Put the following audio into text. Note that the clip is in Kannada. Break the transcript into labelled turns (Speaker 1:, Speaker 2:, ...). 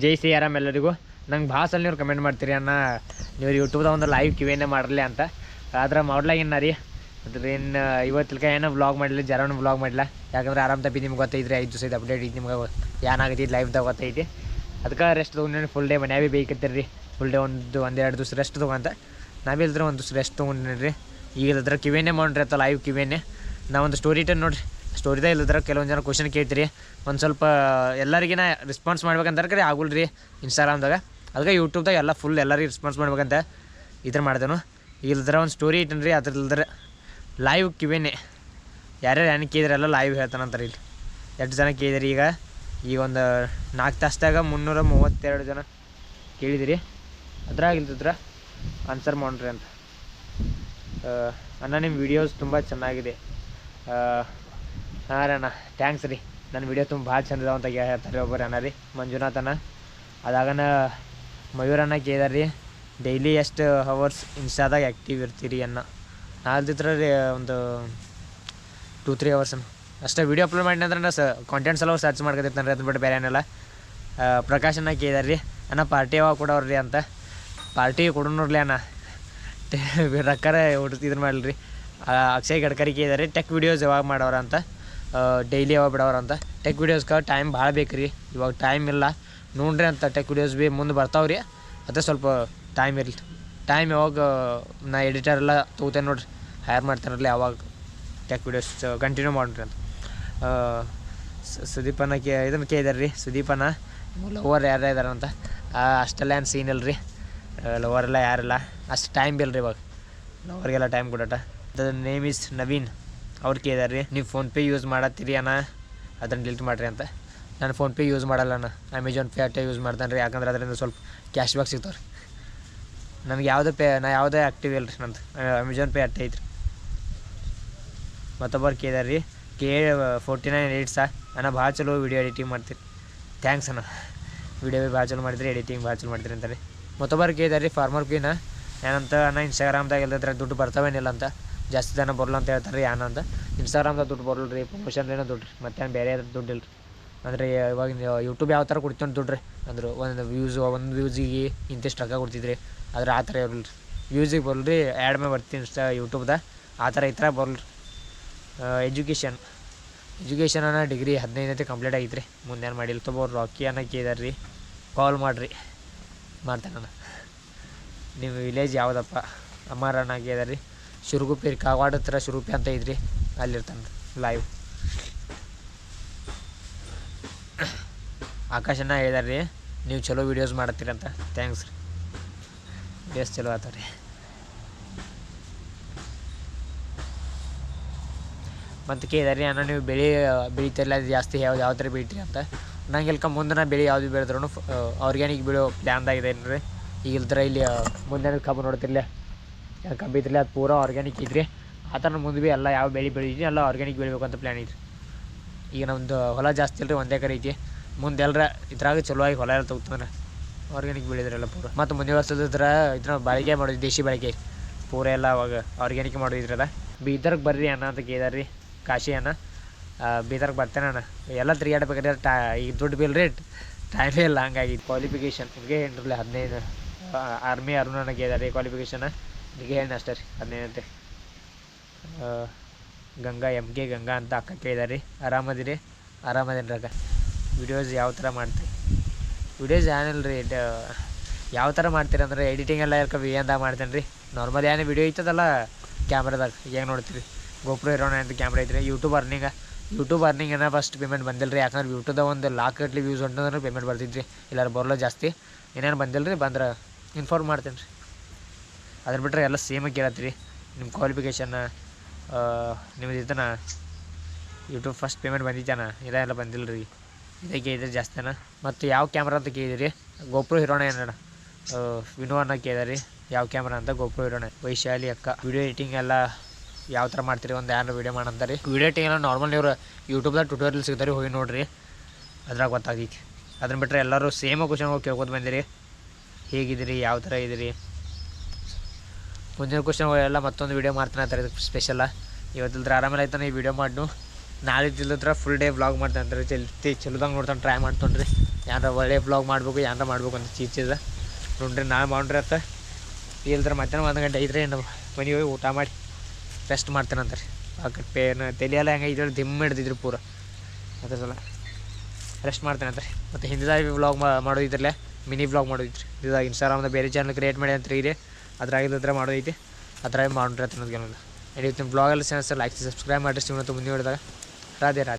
Speaker 1: ಜೈ ಶ್ರೀ ಆರಾಮ್ ಎಲ್ಲರಿಗೂ. ನಂಗೆ ಭಾಳ ಸಲ ನೀವು ಕಮೆಂಟ್ ಮಾಡ್ತೀರಿ ಅಣ್ಣ. ನೀವು ಯೂಟ್ಯೂಬ್ದಾಗ ಒಂದು ಲೈವ್ ಕಿವೇನೇ ಮಾಡಿರಲಿ ಅಂತ. ಆದ್ರೆ ಮಾಡ್ಲಾಗಿನ್ನ ರೀ ಅದ್ರ ಏನು ಇವತ್ತಿಲ್ಕ ಏನೋ ವ್ಲಾಗ್ ಮಾಡಲಿ ಜರವನ್ನ ವ್ಲಾಗ್ ಮಾಡಿಲ್ಲ. ಯಾಕಂದ್ರೆ ಆರಾಮ್ ತಪ್ಪಿ ನಿಮ್ಗೆ ಗೊತ್ತೈತ್ರಿ, ಐದು ದಿವಸ ಅಪ್ಡೇಟ್ ಇದು ನಿಮ್ಗೆ ಏನಾಗೈತಿ ಲೈವ್ದಾಗ ಗೊತ್ತೈತಿ. ಅದಕ್ಕೆ ರೆಸ್ಟ್ ತೊಗೊಂಡು ಫುಲ್ ಡೇ ಮನ್ಯಾಗ ಬೇಕಿರ್ತೀರಿ ರೀ ಫುಲ್ ಡೇ ಒಂದು, ಒಂದೆರಡು ದಿವ್ಸ ರೆಸ್ಟ್ ತೊಗೊಂತ ನಾವೇ ಇಲ್ದ್ರೆ ಒಂದು ದಿವಸ ರೆಸ್ಟ್ ತೊಗೊಂಡ್ರಿ ಈಗ ಅದ್ರ ಕಿವೇನೇ ಮಾಡ್ರಿ ಅಂತ ಲೈವ್ ಕಿವೇನೆ ನಾ ಒಂದು ಸ್ಟೋರಿ ಇಟ್ಟು ನೋಡ್ರಿ. ಸ್ಟೋರಿದಾಗ ಇಲ್ಲದ್ರ ಕೆಲವೊಂದು ಜನ ಕ್ವಶನ್ ಕೇಳ್ತೀರಿ. ಒಂದು ಸ್ವಲ್ಪ, ಎಲ್ಲರಿಗಿನ ರೆಸ್ಪಾನ್ಸ್ ಮಾಡ್ಬೇಕಂತಾರೆ ಕರೆ ಆಗುಲ್ಲ ರೀ ಇನ್ಸ್ಟಾಗ್ರಾಮ್ದಾಗ ಅದಕ್ಕೆ ಯೂಟ್ಯೂಬ್ದಾಗ ಎಲ್ಲ ಫುಲ್ ಎಲ್ಲರಿಗೆ ರೆಸ್ಪಾನ್ಸ್ ಮಾಡ್ಬೇಕಂತ ಇದ್ರ ಮಾಡ್ದೇನು. ಇಲ್ಲದ್ರೆ ಒಂದು ಸ್ಟೋರಿ ಇಟ್ಟೇನಿ ರೀ ಅದ್ರ ಇಲ್ದ್ರ ಲೈವ್ ಕಿವೇನೆ. ಯಾರ್ಯಾರು ಏನು ಕೇಳಿದ್ರೆ ಎಲ್ಲ ಲೈವ್ ಹೇಳ್ತಾನಂತಾರೆ ಇಲ್ಲಿ. ಎಷ್ಟು ಜನ ಕೇಳಿದ್ರಿ ಈಗ? ಈಗ ಒಂದು ನಾಲ್ಕು ತಾಸ್ದಾಗ ಮುನ್ನೂರ ಮೂವತ್ತೆರಡು ಜನ ಕೇಳಿದಿರಿ. ಅದ್ರಾಗ ಇಲ್ದಿದ್ರ ಆನ್ಸರ್ ಮಾಡ್ರಿ ಅಂತ. ಅಣ್ಣ ನಿಮ್ಮ ವಿಡಿಯೋಸ್ ತುಂಬ ಚೆನ್ನಾಗಿದೆ. ಹಾಂ ರೀ ಅಣ್ಣ ಥ್ಯಾಂಕ್ಸ್ ರೀ. ನನ್ನ ವಿಡಿಯೋ ತುಂಬ ಭಾಳ ಚಂದ ಅಂತ ಹೇಳ್ತಾರೆ ಒಬ್ಬರು ಅಣ್ಣ ರೀ, ಮಂಜುನಾಥ್ ಅಣ್ಣ. ಅದಾಗನ ಮಯೂರಣ್ಣ ಕೇಳಿದಾರೆ ರೀ. ಡೈಲಿ ಎಷ್ಟು ಹವರ್ಸ್ ಇನ್ಸ್ಟಾದಾಗ ಆ್ಯಕ್ಟಿವ್ ಇರ್ತೀರಿ ಅನ್ನ ನಾಲ್ದಿತ್ರ ರೀ ಒಂದು ಟೂ ತ್ರೀ ಅವರ್ಸ್ ಅಷ್ಟೇ ವೀಡಿಯೋ ಅಪ್ಲೋಡ್ ಮಾಡಿ ಅಂದ್ರೆ ಸ ಕಾಂಟೆಂಟ್ಸ್ ಎಲ್ಲ ಸರ್ಚ್ ಮಾಡ್ಕೊತಿರ್ತಾನೆ ರೀ ಅದು ಬಿಟ್ಟು ಬೇರೆ ಏನೆಲ್ಲ. ಪ್ರಕಾಶನ ಕೇಳಿದಾರೆ ರೀ. ಅಣ್ಣ ಪಾರ್ಟಿ ಯಾವಾಗ ಕೊಡೋರ್ರಿ ಅಂತ. ಪಾರ್ಟಿ ಕೊಡೋಣ್ರಿ ಅಣ್ಣ. ರೊಕ್ಕರ ಇದ್ರ ಮಾಡಲಿ ರೀ. ಅಕ್ಷಯ್ ಗಡ್ಕರಿ ಕೇಳಿದಾರೆ ಟೆಕ್ ವಿಡಿಯೋಸ್ ಯಾವಾಗ ಮಾಡೋರ ಅಂತ. ಡೈಲಿ ಯಾವಾಗ ಬಿಡವರಂತ ಅಂತ. ಟೆಕ್ ವಿಡಿಯೋಸ್ಗೆ ಟೈಮ್ ಭಾಳ ಬೇಕು ಇವಾಗ ಟೈಮ್ ಇಲ್ಲ. ನೋಡ್ರಿ ಅಂತ ಟೆಕ್ ವಿಡಿಯೋಸ್ ಭೀ ಮುಂದೆ ಬರ್ತಾವೆ ರೀ. ಅದೇ ಸ್ವಲ್ಪ ಟೈಮ್ ಇರಲಿ. ಟೈಮ್ ಯಾವಾಗ, ನಾ ಎಡಿಟರ್ ಎಲ್ಲ ತೊಗೋತೇನೆ ನೋಡ್ರಿ. ಹೈರ್ ಮಾಡ್ತಾರಲ್ಲ ಯಾವಾಗ ಟೆಕ್ ವಿಡಿಯೋಸ್ ಕಂಟಿನ್ಯೂ ಮಾಡ್ರಿ ಅಂತ. ಸುದೀಪನ ಕೇ, ಇದನ್ನು ಕೇಳಿದಾರೆ ರೀ. ಸುದೀಪನ ಲವರ್ ಯಾರು ಇದಾರೆ ಅಂತ. ಅಷ್ಟೆಲ್ಲ ಏನು ಸೀನ್ ಇಲ್ಲ ರೀ ಲವರ್ ಎಲ್ಲ ಯಾರಿಲ್ಲ. ಅಷ್ಟು ಟೈಮ್ ಬಿಲ್ರಿ ರೀ ಇವಾಗ. ಲವರಿಗೆಲ್ಲ ಟೈಮ್ ಕೊಡೋಟ. ದ ನೇಮ್ ಇಸ್ ನವೀನ್ ಅವ್ರು ಕೇಳಿದಾರೆ ರೀ ನೀವು ಫೋನ್ಪೇ ಯೂಸ್ ಮಾಡತ್ತೀರಿ ಅಣ್ಣ ಅದನ್ನು ಡಿಲೀಟ್ ಮಾಡಿರಿ ಅಂತ. ನಾನು ಫೋನ್ಪೇ ಯೂಸ್ ಮಾಡಲ್ಲ ಅಣ್ಣ ಅಮೆಝಾನ್ ಪೇ ಅಟ್ಟೆ ಯೂಸ್ ಮಾಡ್ತಾನೆ ರೀ ಯಾಕಂದ್ರೆ ಅದರಿಂದ ಸ್ವಲ್ಪ ಕ್ಯಾಶ್ ಬ್ಯಾಕ್ ಸಿಗ್ತಾವೆ ರೀ ನನಗೆ ಯಾವುದೇ ಪೇ ನಾ ಯಾವುದೇ ಆ್ಯಕ್ಟಿವ್ ಇಲ್ಲ ರೀ ನಂದು ಅಮೆಝಾನ್ ಪೇ ಅಟ್ಟೆ ಐತ್ರಿ. ಮತ್ತೊಬ್ಬರು ಕೇಳಿದಾರೆ ರೀ ಕೆ ಫೋರ್ಟಿ ನೈನ್ ಏಯ್ಟ್ಸಾ ಅಣ್ಣ, ಭಾಳ ಚಲೋ ವೀಡಿಯೋ ಎಡಿಟಿಂಗ್ ಮಾಡ್ತೀರಿ. ಥ್ಯಾಂಕ್ಸ್ ಅಣ್ಣ. ವೀಡಿಯೋ ಭಾಳ ಚಲೋ ಮಾಡಿದ್ರಿ ಎಡಿಟಿಂಗ್ ಭಾಳ ಚಲೋ ಮಾಡಿದ್ರಿ ಅಂತಾರೆ. ಮತ್ತೊಬ್ಬರು ಕೇಳಿದಾರೆ ರೀ ಫಾರ್ಮರ್ ಕ್ವೀನ ಏನಂತ ಅಣ್ಣ ಇನ್ಸ್ಟಾಗ್ರಾಮ್ದಾಗ ಇಲ್ಲದ್ರೆ ದುಡ್ಡು ಬರ್ತಾವೇನಿಲ್ಲ ಅಂತ. ಜಾಸ್ತಿ ಜನ ಬರಲ್ಲ ಅಂತ ಹೇಳ್ತಾರೆ ರೀ ಆನಂದ ಇನ್ಸ್ಟಾಗ್ರಾಮ್ದಾಗ ದುಡ್ಡು ಬರಲ್ಲ ರೀ ಪ್ರಮೋಷನ್ ಏನೋ ದುಡ್ಡು ರೀ. ಮತ್ತೇನು ಬೇರೆ ದುಡ್ಡು ಇಲ್ಲ ರೀ ಅಂದರೆ ಇವಾಗ ಯೂಟ್ಯೂಬ್ ಯಾವ ಥರ ಕೊಡ್ತೀನಿ ದುಡ್ಡು ರೀ. ಅಂದ್ರೆ ಒಂದು ವ್ಯೂಸ್ ಒಂದು ವ್ಯೂಸಿಗೆ ಇಂತಿಷ್ಟು ರೊಕ್ಕ ಕೊಡ್ತಿದ್ರಿ. ಆದ್ರೆ ಆ ಥರ ಇರಲ್ಲ ರೀ ವ್ಯೂಸಿಗೆ ಬರಲ್ಲ ರೀ ಆ್ಯಡ್ ಮೇಲೆ ಬರ್ತೀನಿ ಇನ್ಸ್ಟಾ ಯೂಟ್ಯೂಬ್ದಾಗ ಆ ಥರ ಈ ಥರ ಬರಲ್ಲ ರೀ ಎಜುಕೇಷನ್ ಎಜುಕೇಷನ್ ಅನ್ನೋ ಡಿಗ್ರಿ ಹದಿನೈದನೇ ಕಂಪ್ಲೀಟ್ ಆಗೈತೆ ರೀ. ಮುಂದೇನು ಮಾಡಿಲ್ಲ. ತೊಗೊಬ್ರು ರಾಕಿ ಅನ್ನೋ ಕೇಳಿದಾರೆ ರೀ. ಕಾಲ್ ಮಾಡಿರಿ. ಮಾಡ್ತೇನೆ ನಿಮ್ಮ ವಿಲೇಜ್ ಯಾವುದಪ್ಪ? ಅಮ್ಮಾರ ಅಣ್ಣ ಕೇಳಿದಾರೆ ರೀ. ಶುರುಗುಪ್ಪಿ ರೀ ಕಾಗವಾಡ ಹತ್ರ ಶುರುಗುಪ್ಪಿ ಅಂತ ಇದ್ರಿ. ಅಲ್ಲಿರ್ತಾನೆ ಲೈವ್ ಆಕಾಶನ ಹೇಳಿದಾರೆ ರೀ ನೀವು ಚಲೋ ವೀಡಿಯೋಸ್ ಮಾಡತ್ತೀರಿ ಅಂತ. ಥ್ಯಾಂಕ್ಸ್ ರೀ. ವೀಡಿಯೋಸ್ ಚಲೋ ಆತಾವ ರೀ ಮತ್ತು ಕೇಳಿದಾರೆ ಅಣ್ಣ ನೀವು ಬೆಳೆ ಬೆಳಿತಿರಲ್ಲ ಅದು ಜಾಸ್ತಿ ಯಾವ ಯಾವ ಥರ ಬೆಳಿತೀರಿ ಅಂತ. ನಂಗೆ ಇಲ್ಕ ಮುಂದಿನ ಬೆಳೆ ಯಾವುದು ಬೆಳೆದ್ರು ಆರ್ಗ್ಯಾನಿಕ್ ಬೆಳೆಯೋ ಪ್ಲ್ಯಾನ್ದಾಗಿದೆ ಏನು ರೀ ಈಗ ಇಲ್ದ್ರ ಇಲ್ಲಿ, ಮುಂದೆ ಕಬ್ಬು ನೋಡ್ತಿರ್ಲಿ. ಕಬ್ಬು ಇದ್ರಲ್ಲ ಅದು ಪೂರಾ ಆರ್ಗ್ಯಾನಿಕ್ ಇದ್ರಿ ಆ ಥರ ಮುಂದೆ ಭೀ ಎಲ್ಲ ಯಾವ ಬೆಳೆ ಬೆಳಿದೀನಿ ಎಲ್ಲ ಆರ್ಗ್ಯಾನಿಕ್ ಬೆಳಿಬೇಕು ಅಂತ ಪ್ಲ್ಯಾನ್ ಐತ್ರಿ. ಈಗ ನಮ್ಮದು ಹೊಲ ಜಾಸ್ತಿ ಇಲ್ರಿ, ಒಂದೇ ಕರೆ ಐತಿ. ಮುಂದೆ ಎಲ್ಲರ ಇದ್ರಾಗ ಆಗಿ ಹೊಲ ಎಲ್ಲ ತೆಗ್ತಾನೆ ಆರ್ಗ್ಯಾನಿಕ್ ಬೆಳೆದ್ರಲ್ಲ ಪೂರ. ಮತ್ತು ಮುಂದೆ ವರ್ಷದಿದ್ರ ಇದ್ರ ಬಾಳಿಕೆ ಮಾಡೋದು, ದೇಶಿ ಬಾಳಿಕೆ ಪೂರ ಎಲ್ಲ ಅವಾಗ ಆರ್ಗ್ಯಾನಿಕ್ ಮಾಡೋದಿದ್ರಲ್ಲ. ಬೀದರ್ಗೆ ಬರ್ರಿ ಅಣ್ಣ ಅಂತ ಕೇಳಿದಾರೆ ರೀ ಕಾಶಿ ಅಣ್ಣ. ಬೀದರ್ಗೆ ಬರ್ತೇನೆ ಅಣ್ಣ. ಎಲ್ಲ ತಿರುಗಾಡ್ಬೇಕಾದ್ರೆ ಟಾ ಈಗ ದುಡ್ಡು ಬಿಲ್ ರೇಟ್ ಟೈಮೇ ಇಲ್ಲ ಹಂಗಾಗಿ ಕ್ವಾಲಿಫಿಕೇಷನ್ ನಿಮಗೆ ಏನ್ರಲ್ಲ ಹದಿನೈದು ಆರ್ಮಿ ಅರುಣನ ಕೇಳಿದಾರೆ ಕ್ವಾಲಿಫಿಕೇಷನ್ ನಿಮಗೆ ಹೇಳಿ ಅಷ್ಟೇ ರೀ ಹದಿನೈದಂತೆ ಆ, ಗಂಗಾ ಎಂ ಕೆ ಗಂಗಾ ಅಂತ ಅಕ್ಕ ಕೇಳಿದಾರೆ. ರೀ ಆರಾಮದಿರಿ? ಆರಾಮದೇನ್ರಿ ಅಕ್ಕ ವಿಡಿಯೋಸ್ ಯಾವ ಥರ ಮಾಡ್ತೀರಿ? ವಿಡಿಯೋಸ್ ಏನಿಲ್ಲ ರೀ ಯಾವ ಥರ ಮಾಡ್ತೀರಿ ಅಂದ್ರೆ ಎಡಿಟಿಂಗ್ ಎಲ್ಲ ಯಾಕೆ ವಿ ಅಂದಾಗ ಮಾಡ್ತೇನೆ ರೀ. ನಾರ್ಮಲ್ ಏನೇ ವಿಡಿಯೋ ಐತದಲ್ಲ ಕ್ಯಾಮ್ರಾದಾಗ ಹೇಗೆ ನೋಡ್ತೀರಿ? ಗೋಪ್ರೋ ಇರೋಣ ಅಂತ ಕ್ಯಾಮ್ರಾ ಐತ್ರಿ. ಯೂಟ್ಯೂಬ್ ಅರ್ನಿಂಗ ಯೂಟ್ಯೂಬ್ ಅರ್ನಿಂಗ್ ಏನೋ ಫಸ್ಟ್ ಪೇಮೆಂಟ್ ಬಂದಿಲ್ಲ ರೀ ಯಾಕಂದ್ರೆ ಯೂಟ್ಯೂಬ್ದಾಗ ಒಂದು ಲಾಕ್ ಗಟ್ಲಿ ವ್ಯೂಸ್ ಹೊಂಟಂದ್ರೆ ಪೇಮೆಂಟ್ ಬರ್ತಿದ್ರಿ ಇಲ್ಲಾರ ಬರಲ್ಲ ಜಾಸ್ತಿ. ಏನೇನು ಬಂದಿಲ್ಲ ರೀ ಬಂದ್ರೆ ಇನ್ಫಾರ್ಮ್ ಮಾಡ್ತೇನೆ ರೀ. ಅದ್ರ ಬಿಟ್ಟರೆ ಎಲ್ಲ ಸೇಮ್ ಕೇಳತ್ತೀರಿ. ನಿಮ್ಮ ಕ್ವಾಲಿಫಿಕೇಷನ್ ನಿಮ್ಮದು ಇದನ್ನ ಯೂಟ್ಯೂಬ್ ಫಸ್ಟ್ ಪೇಮೆಂಟ್ ಬಂದಿದ್ದಾನ ಇದೆಲ್ಲ ಬಂದಿಲ್ಲ ರೀ ಇದೇ ಕೇಳಿದ್ರೆ ಜಾಸ್ತಿನ ಮತ್ತು ಯಾವ ಕ್ಯಾಮ್ರಾ ಅಂತ ಕೇಳಿದಿರಿ? ಗೋಪ್ರೋ ಹಿರೋಣ ಏನಣ್ಣ ವಿನೋ ಅನ್ನೋ ಕೇಳಿದಾರೆ. ಯಾವ ಕ್ಯಾಮ್ರಾ ಅಂತ? ಗೋಪ್ರೋ ಹಿರೋಣ. ವೈಶಾಲಿ ಅಕ್ಕ. ವಿಡಿಯೋ ಎಡಿಟಿಂಗ್ ಎಲ್ಲ ಯಾವ ಥರ ಮಾಡ್ತೀರಿ? ಒಂದು ಯಾರು ವೀಡಿಯೋ ಮಾಡಂತಾರೆ ವಿಡಿಯೋ ಎಡಿಟಿಂಗ್ ಎಲ್ಲ ನಾರ್ಮಲ್ ಇವರು ಯೂಟ್ಯೂಬ್ದಾಗ ಟ್ಯೂಟೋರಿಯಲ್ ಸಿಗ್ತಾರೆ ಹೋಗಿ ನೋಡಿರಿ. ಅದ್ರಾಗ ಗೊತ್ತಾಗೈತಿ. ಅದನ್ನ ಬಿಟ್ಟರೆ ಎಲ್ಲರೂ ಸೇಮ್ ಕ್ವಶನ್ ಹೋಗಿ ಕೇಳ್ಕೊತ ಬಂದಿರಿ. ಹೇಗಿದ್ದೀರಿ? ಯಾವ ಥರ ಇದ್ದೀರಿ? ಮುಂದಿನ ಎಲ್ಲ ಮತ್ತೊಂದು ವೀಡಿಯೋ ಮಾಡ್ತಾನೆ ಅಂತಾರೆ ಇದಕ್ಕೆ ಸ್ಪೆಷಲ್ಲ ಇವತ್ತಿಲ್ದ್ರೆ ಆರಾಮೇಲೆ ಆಯ್ತಾನೆ ಈ ವಿಡಿಯೋ ಮಾಡ್ನು. ನಾಳೆ ತಿಲ್ಲತ್ರ ಫುಲ್ ಡೇ ವ್ಲಾಗ್ ಮಾಡ್ತಾನೆ ಅಂತಾರೆ ಚಲ್ ಚಲೋದಂಗೆ ನೋಡ್ತಾನೆ ಟ್ರೈ ಮಾಡ್ತಾನೆ ಯಾರ ಒಳ್ಳೆ ಬ್ಲಾಗ್ ಮಾಡಬೇಕು ಯಾರ ಮಾಡ್ಬೇಕು ಅಂತ ಚೀಚಿದ ನೋಡ್ರಿ, ನಾಳೆ ಮಾಡ್ರಿ ಅತ್ತ ಇಲ್ದ್ರೆ ಮಧ್ಯಾಹ್ನ ಒಂದು ಗಂಟೆ ಐತ್ರಿ, ನಮ್ಮ ಮನೆಗೆ ಹೋಗಿ ಊಟ ಮಾಡಿ ರೆಸ್ಟ್ ಮಾಡ್ತೇನಂತಾರೆ ಆ ಪೇನ್ ತಲೆಯೆಲ್ಲ ಹೆಂಗೆ ಇದ್ರೆ ದಿಮ್ಮ ಹಿಡ್ದಿದ್ರು ಪೂರ. ಅದ್ರ ಸಲ ರೆಸ್ಟ್ ಮಾಡ್ತೇನಂತಾರೆ ಮತ್ತು ಹಿಂದಿದಾಗಿ ವ್ಲಾಗ್ ಮಾಡೋದಿದ್ರಲ್ಲೇ ಮಿನಿ ವ್ಲಾಗ್ ಮಾಡೋದಿದ್ರಿ ಇದಾಗ ಇನ್ಸ್ಟಾಗ್ರಾಮ್ದ ಬೇರೆ ಚಾನಲ್ ಕ್ರಿಯೇಟ್ ಮಾಡಿ ಅಂತ ಇದೆ ಅದ್ರಾಗ ಮಾಡೋ ಮಾಡೋದೈತಿ ಅದ್ರಾಗ ಮಾಡ್ರಿ ಅಂತ ಏನಲ್ಲ ಇವತ್ತಿನ ಬ್ಲಾಗಲ್ಲಿ ಸರ್. ಲೈಕ್ ಸಬ್ಸ್ಕ್ರೈಬ್ ಮಾಡಿರಿ ಮುಂದೆ ಹೇಳಿದಾಗ ರಾಧೆ ರಾಧೆ.